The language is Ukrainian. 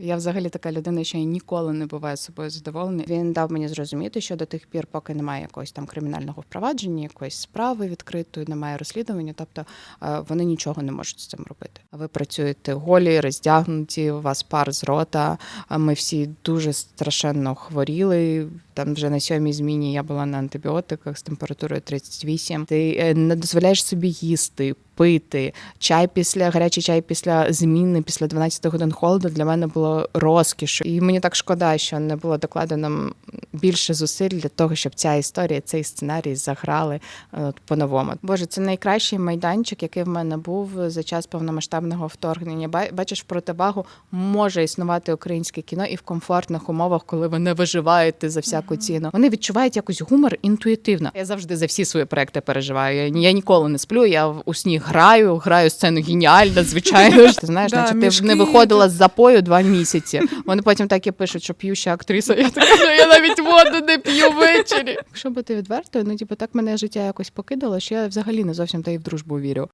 Я взагалі така людина, що я ніколи не буваю собою задоволена. Він дав мені зрозуміти, що до тих пір, поки немає якогось там кримінального впровадження, якоїсь справи відкритої, немає розслідування, тобто е, вони нічого не можуть з цим робити. Ви працюєте голі, роздягнуті, у вас пар з рота. Ми всі дуже страшенно хворіли. Там вже на сьомій зміні я була на антибіотиках з температурою 38. Ти е, не дозволяєш собі їсти. Пити чай після гарячий чай після зміни, після 12 годин холоду для мене було розкіш. І мені так шкода, що не було докладено більше зусиль для того, щоб ця історія, цей сценарій заграли е, по-новому. Боже, це найкращий майданчик, який в мене був за час повномасштабного вторгнення. Ба- Бачиш, в противагу може існувати українське кіно і в комфортних умовах, коли ви не виживаєте за всяку ціну. Вони відчувають якось гумор інтуїтивно. Я завжди за всі свої проекти переживаю. Я, ніколи не сплю. Я у сні граю, граю сцену геніально, звичайно. ж. Ти знаєш, Да, наче ти не виходила з запою два місяці. Вони потім так і пишуть, що п'юща актриса. Я така, «Ну, я навіть воду не п'ю ввечері. Якщо бути відвертою, ну типу так мене життя якось покидало, що я взагалі не зовсім та й в дружбу вірю.